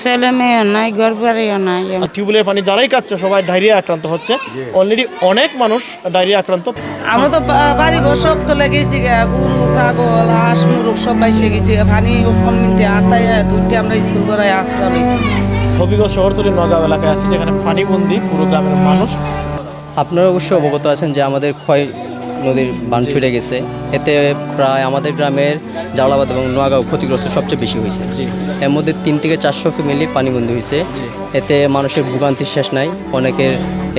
ছেলে মেয়েও নাই ঘর বাড়িও নাই টিউবওয়েলের পানি যারাই খাচ্ছে সবাই ডায়রিয়া আক্রান্ত হচ্ছে। অলরেডি অনেক মানুষ ডায়রিয়া আক্রান্ত। আমরা তো বাড়ি ঘর সব তোলে গেছি গরু ছাগল হাঁস মুরগ সব বাইসে গেছি পানি কমিতে আটাই দুইটা আমরা স্কুল করাই আশ্রা পাইছি। হবিগঞ্জ শহরতলি নগাঁও এলাকায় আছি যেখানে পানিবন্দি পুরো গ্রামের মানুষ। আপনারা অবশ্যই অবগত আছেন যে আমাদের ক্ষয় নদীর বান ছুটে গেছে। এতে প্রায় আমাদের গ্রামের জালাবাদ এবং নোয়াগাঁও ক্ষতিগ্রস্ত সবচেয়ে বেশি হয়েছে। এর মধ্যে তিন থেকে চারশো ফ্যামিলি পানিবন্দী হয়েছে। এতে মানুষের ভোগান্তির শেষ নাই। অনেকের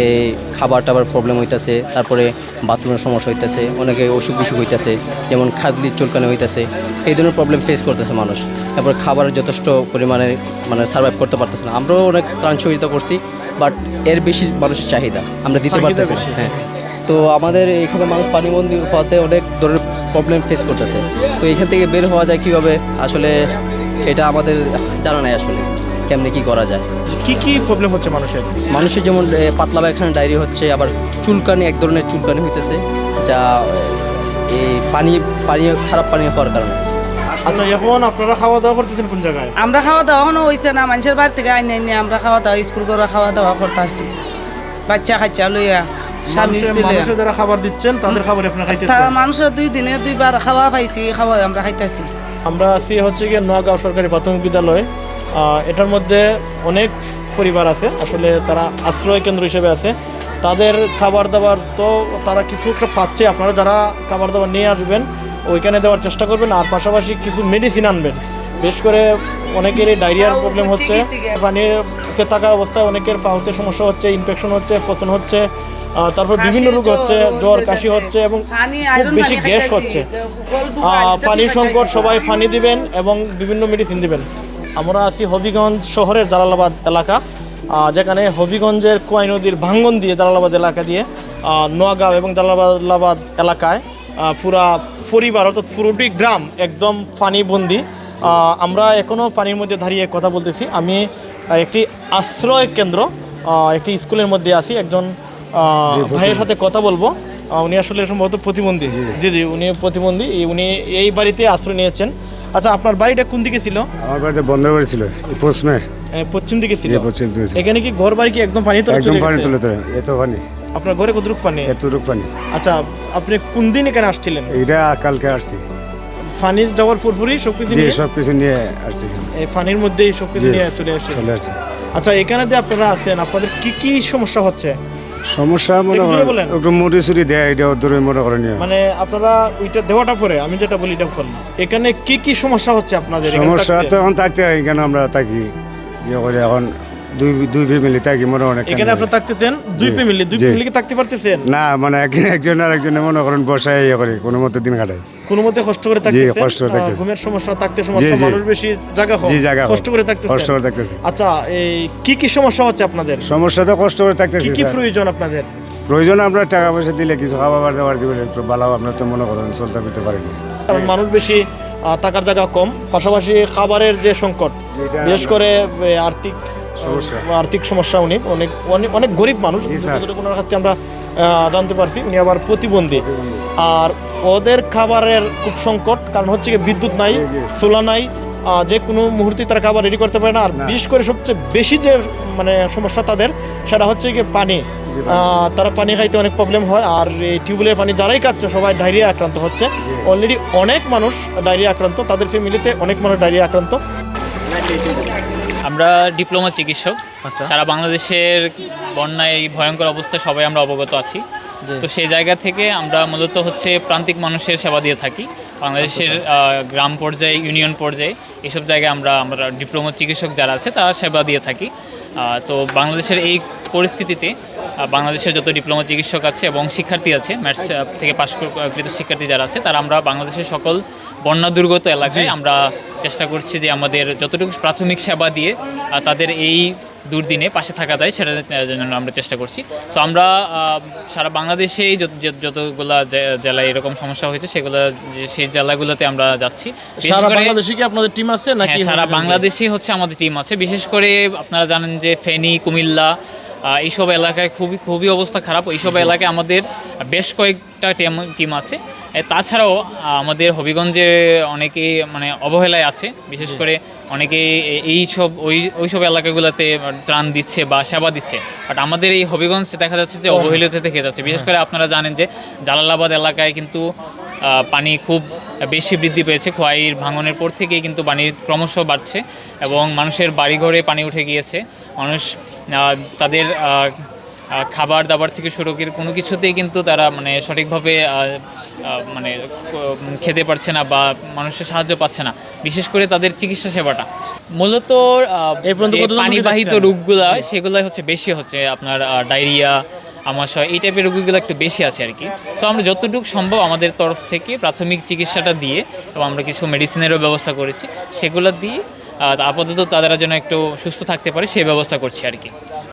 এই খাবার টাবার প্রবলেম হইতেছে তারপরে বাথরুমের সমস্যা হইতেছে অনেকে অসুখ বিসুখ হইতেছে যেমন খাদলি চুলকানি হইতেছে। এই ধরনের প্রবলেম ফেস করতেছে মানুষ। তারপরে খাবারের যথেষ্ট পরিমাণে মানে সার্ভাইভ করতে পারতেছে না। আমরাও অনেক ত্রাণ সহযোগিতা করছি বাট এর বেশি মানুষের চাহিদা। আমরা দিতে পারতেছি হ্যাঁ। তো আমাদের এখানে মানুষ পানি পানিবন্দী হওয়াতে অনেক ধরনের প্রবলেম ফেস করতেছে। তো এখান থেকে বের হওয়া যায় কীভাবে? আসলে এটা আমাদের জানা নাই আসলে কেমনে কি করা যায়। কি কি প্রবলেম হচ্ছে মানুষের? মানুষের যেমন পাতলা পায়খানা ডায়রি হচ্ছে আবার চুলকানি এক ধরনের চুলকানি হইতেছে যা এই পানি পানি খারাপ পানি হওয়ার কারণে। আচ্ছা এখন আপনারা খাওয়া দাওয়া করতেছেন কোন জায়গায়? আমরা খাওয়া দাওয়া হয়েছে না মানুষের বাড়ি থেকে আইনে আইনে আমরা খাওয়া দাওয়া স্কুল করে খাওয়া দাওয়া করতে করতেছি। বাচ্চা কাচ্চা লইয়া স্বামী মানুষের- যারা খাবার দিচ্ছেন তাদের খাবার আপনারা তা খাইতেছেন? মানুষের দুই দিনে দুইবার খাওয়া পাইছি খাওয়া আমরা খাইতেছি। আমরা আছি হচ্ছে গিয়ে নোয়াগাঁও সরকারি প্রাথমিক বিদ্যালয়। এটার মধ্যে অনেক পরিবার আছে আসলে তারা আশ্রয় কেন্দ্র হিসেবে আছে। তাদের খাবার দাবার তো তারা কিছু একটা পাচ্ছে আপনারা যারা খাবার দাবার নিয়ে আসবেন ওইখানে দেওয়ার চেষ্টা করবেন আর পাশাপাশি কিছু মেডিসিন আনবেন। বেশ করে অনেকেরই ডায়রিয়ার প্রবলেম হচ্ছে। পানিতে থাকার অবস্থায় অনেকের পাউতে সমস্যা হচ্ছে ইনফেকশন হচ্ছে পচন হচ্ছে তারপর বিভিন্ন রোগ হচ্ছে জ্বর কাশি হচ্ছে এবং খুব বেশি গ্যাস হচ্ছে। পানির সংকট সবাই পানি দিবেন এবং বিভিন্ন মেডিসিন দিবেন। আমরা আছি হবিগঞ্জ শহরের জালালাবাদ এলাকা যেখানে হবিগঞ্জের কোয়াই নদীর ভাঙ্গন দিয়ে জালালাবাদ এলাকা দিয়ে নোয়াগাঁও এবং জালালাবাদ এলাকায় পুরা পরিবার অর্থাৎ পুরোটি গ্রাম একদম পানিবন্দি। আহ, আমরা এখনও পানির মধ্যে দাঁড়িয়ে কথা বলতেছি। আমি একটি আশ্রয় কেন্দ্র একটি স্কুলের মধ্যে আছি। একজন ভাইয়ের সাথে কথা বলব। উনি আসলে সম্ভবত প্রতিবন্ধী। জি জি। উনি প্রতিবন্ধী। উনি এই বাড়িতে আশ্রয় নিয়েছেন। আচ্ছা আপনার বাড়িটা কোন দিকে ছিল? আমার বাড়িতে বন্ধ করেছিল পশ্চিমে। পশ্চিম দিকে ছিল? পশ্চিম দিকে এখানে কি ঘর বাড়ি কি একদম পানি তলে একদম পানি? তুলে তো এত পানি। আপনার ঘরে কতটুক পানি? এতটুক পানি। আচ্ছা আপনি কোন দিন এখানে আসছিলেন? এইটা কালকে আসছি। পানির যাওয়ার ফুরফুরি সবকিছু নিয়ে? সব কিছু নিয়ে আসছি এই পানির মধ্যেই সবকিছু নিয়ে চলে আসছে চলে আসছি। আচ্ছা এখানে যে আপনারা আছেন আপনাদের কি কি সমস্যা হচ্ছে? সমস্যা মনে করেন। একটু মুড়ি সুড়ি দেয় এটা দূরে মনে করেন মানে আপনারা ওইটা দেওয়াটা পরে আমি যেটা বলি এটা বল এখানে কি কি সমস্যা হচ্ছে আপনাদের? সমস্যা? তো এখন থাকতে হয় এখানে আমরা থাকি। ইয়ে করে এখন দুই দুই ফ্যামিলি থাকি মনে করেন এখানে আপনারা থাকতেছেন? দুই ফ্যামিলি? দুই। ফ্যামিলি কি থাকতে পারতেছেন? না মানে এক- একজন আর একজনে মনে করেন বসায় ইয়ে করে কোনো মতে দিন কাটায়। কোনো মতে কষ্ট করে থাকতেছেন? কষ্ট ঘুমের সমস্যা থাকতে সমস্যা মানুষ বেশি জায়গা কম জি জায়গা কষ্ট করে থাকতেছেন? কষ্ট করে থাকতেছে। আচ্ছা এই কি কি সমস্যা হচ্ছে আপনাদের? সমস্যা তো কষ্ট করে কি কি প্রয়োজন আপনাদের? প্রয়োজন আমরা টাকা পয়সা দিলে কিছু খাবার দাবার দিবেন একটু ভালো আপনার তো মনে করেন চলতে ফিরতে পারেনি কারণ মানুষ বেশি টাকার জায়গা কম পাশাপাশি খাবারের যে সংকট বিশেষ করে আর্থিক সমস্যা। আর্থিক সমস্যা উনি। অনেক অনেক অনেক গরিব মানুষ। ওনার কাছ থেকে আমরা জানতে পারছি। উনি আবার প্রতিবন্ধী। আর ওদের খাবারের খুব সংকট। কারণ হচ্ছে কি বিদ্যুৎ নাই। সোলা নাই যে কোনো মুহূর্তে তারা খাবার রেডি করতে পারে না। আর বিশেষ করে সবচেয়ে বেশি যে মানে সমস্যা তাদের সেটা হচ্ছে কি পানি। আহ, তারা পানি খাইতে অনেক প্রবলেম হয়। আর এই টিউবওয়েলের পানি যারাই খাচ্ছে সবাই ডায়রিয়া আক্রান্ত হচ্ছে। অলরেডি অনেক মানুষ ডায়রিয়া আক্রান্ত। তাদের ফ্যামিলিতে অনেক মানুষ ডায়রিয়া আক্রান্ত। আমরা ডিপ্লোমা চিকিৎসক। আচ্ছা। সারা বাংলাদেশের বন্যায় এই ভয়ঙ্কর অবস্থা সবাই আমরা অবগত আছি। তো সেই জায়গা থেকে আমরা মূলত হচ্ছে প্রান্তিক মানুষের সেবা দিয়ে থাকি। বাংলাদেশের গ্রাম পর্যায়ে ইউনিয়ন পর্যায়ে এসব জায়গায় আমরা আমরা ডিপ্লোমা চিকিৎসক যারা আছে তারা সেবা দিয়ে থাকি। তো বাংলাদেশের এই পরিস্থিতিতে বাংলাদেশের যত ডিপ্লোমা চিকিৎসক আছে এবং শিক্ষার্থী আছে ম্যাথস থেকে পাশ কৃত শিক্ষার্থী যারা আছে তারা আমরা বাংলাদেশের সকল বন্যা দুর্গত এলাকায় আমরা চেষ্টা করছি যে আমাদের যতটুকু প্রাথমিক সেবা দিয়ে তাদের এই দুর্দিনে পাশে থাকা যায় সেটা জন্য আমরা চেষ্টা করছি। তো আমরা সারা বাংলাদেশেই যত- যত- যতগুলা জেলায় এরকম সমস্যা হয়েছে সেগুলো সেই জেলাগুলোতে আমরা যাচ্ছি। সারা বাংলাদেশে কি আপনাদের টিম আছে নাকি হ্যাঁ সারা বাংলাদেশেই হচ্ছে আমাদের টিম আছে। বিশেষ করে আপনারা জানেন যে ফেনী কুমিল্লা এইসব এলাকায় খুবই খুবই অবস্থা খারাপ। এইসব এলাকায় আমাদের বেশ কয়েকটা টিম টিম আছে। তাছাড়াও আমাদের হবিগঞ্জে অনেকেই মানে অবহেলায় আছে। বিশেষ করে অনেকেই এই সব ওই ওই সব এলাকাগুলোতে ত্রাণ দিচ্ছে বা সেবা দিচ্ছে। বাট আমাদের এই হবিগঞ্জে দেখা যাচ্ছে যে অবহেলিত থেকে যাচ্ছে। বিশেষ করে আপনারা জানেন যে জালালাবাদ এলাকায় কিন্তু পানি খুব বেশি বৃদ্ধি পেয়েছে। খোয়াইয়ের ভাঙনের পর থেকেই কিন্তু পানি ক্রমশ বাড়ছে এবং মানুষের বাড়িঘরে পানি উঠে গিয়েছে। মানুষ তাদের খাবার দাবার থেকে শুরু করে কোনো কিছুতেই কিন্তু তারা মানে সঠিকভাবে মানে খেতে পারছে না বা মানুষের সাহায্য পাচ্ছে না বিশেষ করে তাদের চিকিৎসা সেবাটা। মূলত পানিবাহিত? রোগগুলা সেগুলাই হচ্ছে বেশি হচ্ছে আপনার ডায়রিয়া আমাশয় এই টাইপের রোগীগুলো একটু বেশি আছে আর কি। সো আমরা যতটুকু সম্ভব আমাদের তরফ থেকে প্রাথমিক চিকিৎসাটা দিয়ে এবং আমরা কিছু মেডিসিনেরও ব্যবস্থা করেছি। সেগুলো দিয়ে আপাতত তারা যেন একটু সুস্থ থাকতে পারে, সেই ব্যবস্থা করছি আর কি।